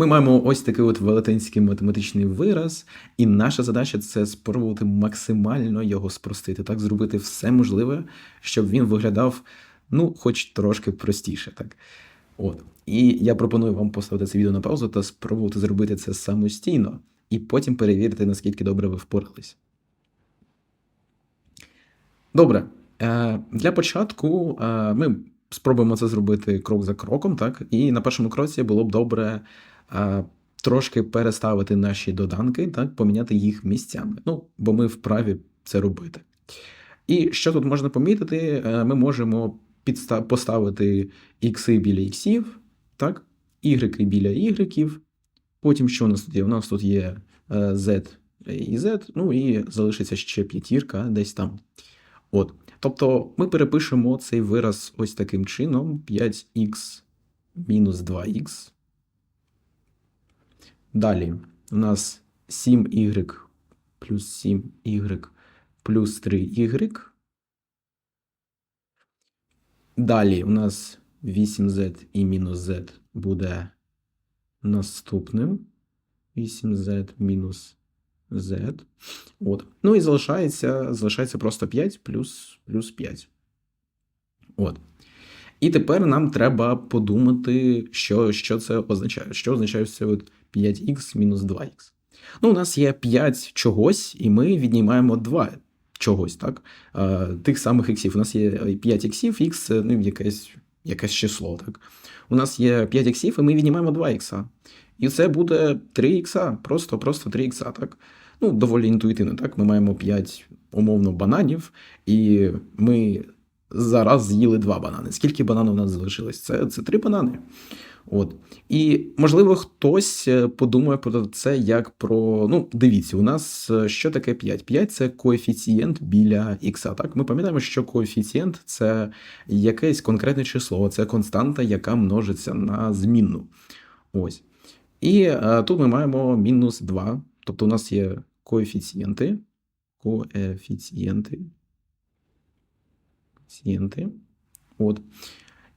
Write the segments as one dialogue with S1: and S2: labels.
S1: Ми маємо ось такий от велетенський математичний вираз, і наша задача це спробувати максимально його спростити, так зробити все можливе, щоб він виглядав, ну, хоч трошки простіше, так. От. І я пропоную вам поставити це відео на паузу та спробувати зробити це самостійно, і потім перевірити, наскільки добре ви впорались. Добре. Е, Для початку е, ми спробуємо це зробити крок за кроком, так? І на першому кроці було б добре трошки переставити наші доданки, так, поміняти їх місцями. Ну, бо ми вправі це робити. І що тут можна помітити, Е, ми можемо поставити ікси біля іксів, так, ігреки біля ігреків. Потім що у нас тут є? У нас тут є е, Z і Z, ну і залишиться ще п'ятірка десь там. От. Тобто ми перепишемо цей вираз ось таким чином: 5х мінус 2х. Далі у нас 7y плюс 7y плюс 3y. Далі у нас 8z і мінус z буде наступним. 8z мінус z. От. Ну і залишається, залишається просто 5 плюс, плюс 5. От. І тепер нам треба подумати, що, що це означає. Що означає це от 5х мінус 2х. Ну, у нас є 5 чогось, і ми віднімаємо 2 чогось, так? Тих самих іксів. У нас є 5 іксів, х це ну, якесь, якесь число. Так? У нас є 5 іксів, і ми віднімаємо 2 ікса. І це буде 3 ікса, просто, просто 3 ікса, так? Ну, доволі інтуїтивно, так? Ми маємо 5 умовно бананів, і ми зараз з'їли 2 банани. Скільки бананів у нас залишилось? Це, це 3 банани. От. І, можливо, хтось е, подумає про це як про. Ну, дивіться, у нас е, що таке 5? 5 це коефіцієнт біля х. Так, ми пам'ятаємо, що коефіцієнт це якесь конкретне число, це константа, яка множиться на змінну. Ось. І е, тут ми маємо мінус 2. Тобто у нас є коефіцієнти. Коефіцієнти. Коефіцієнти. От.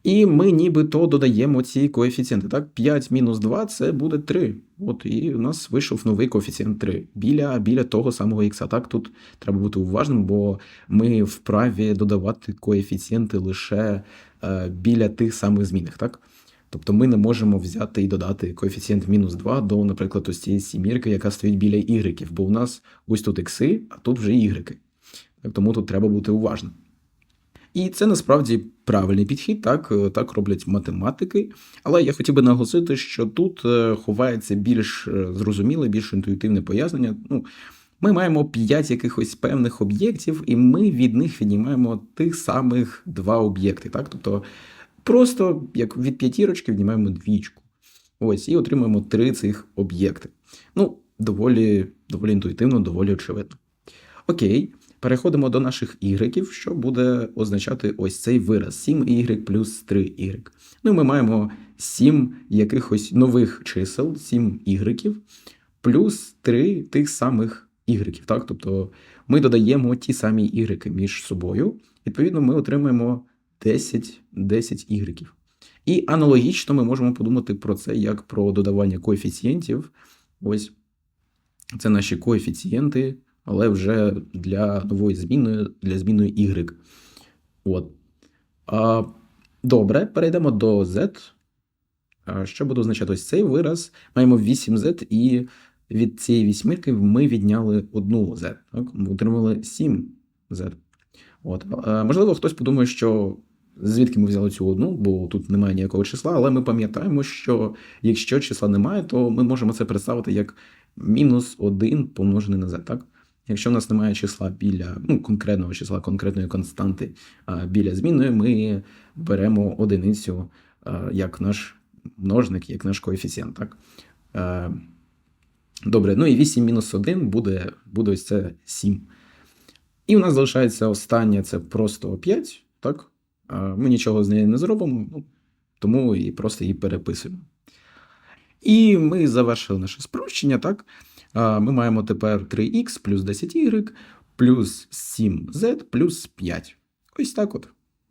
S1: І ми нібито додаємо ці коефіцієнти. Так, 5 мінус 2 це буде 3. От, і у нас вийшов новий коефіцієнт 3 біля, біля того самого х. Так, тут треба бути уважним, бо ми вправі додавати коефіцієнти лише е, біля тих самих змінних. Так? Тобто ми не можемо взяти і додати коефіцієнт мінус 2 до, наприклад, ось цієї сімірки, яка стоїть біля ігреків, бо у нас ось тут ікси, а тут вже ігреки. Так, тому тут треба бути уважним. І це насправді правильний підхід, так, е, так роблять математики. Але я хотів би наголосити, що тут е, ховається більш е, зрозуміле, більш інтуїтивне пояснення. Ну, ми маємо 5 якихось певних об'єктів, і ми від них віднімаємо тих самих два об'єкти. Так? Тобто просто як від п'ятірочки віднімаємо двічку. Ось, і отримуємо три цих об'єкти. Ну, доволі, доволі інтуїтивно, доволі очевидно. Окей. Переходимо до наших ігреків, що буде означати ось цей вираз 7y плюс 3y. Ну, ми маємо 7 якихось нових чисел, 7 ігреків, плюс 3 тих самих ігреків. Так? Тобто ми додаємо ті самі ігреки між собою. Відповідно, ми отримаємо 10 10 ігреків. І аналогічно ми можемо подумати про це як про додавання коефіцієнтів. Ось це наші коефіцієнти але вже для нової зміни, для зміни Y. От. А, Добре, перейдемо до Z. Що буде означати ось цей вираз? Маємо 8Z, і від цієї вісьмірки ми відняли одну Z. Так? Ми отримали 7Z. От. Можливо, хтось подумає, що звідки ми взяли цю одну, бо тут немає ніякого числа, але ми пам'ятаємо, що якщо числа немає, то ми можемо це представити як мінус 1 помножений на z. Так? Якщо в нас немає числа біля ну, конкретного числа, конкретної константи біля змінної, ми беремо одиницю як наш множник, як наш коефіцієнт. Так? Добре, ну і 8 мінус 1 буде, буде ось це 7. І у нас залишається останнє це просто 5. Так? Ми нічого з нею не зробимо, ну, тому і просто її переписуємо. І ми завершили наше спрощення, так? Ми маємо тепер 3х плюс 10y плюс 7z плюс 5. Ось так от.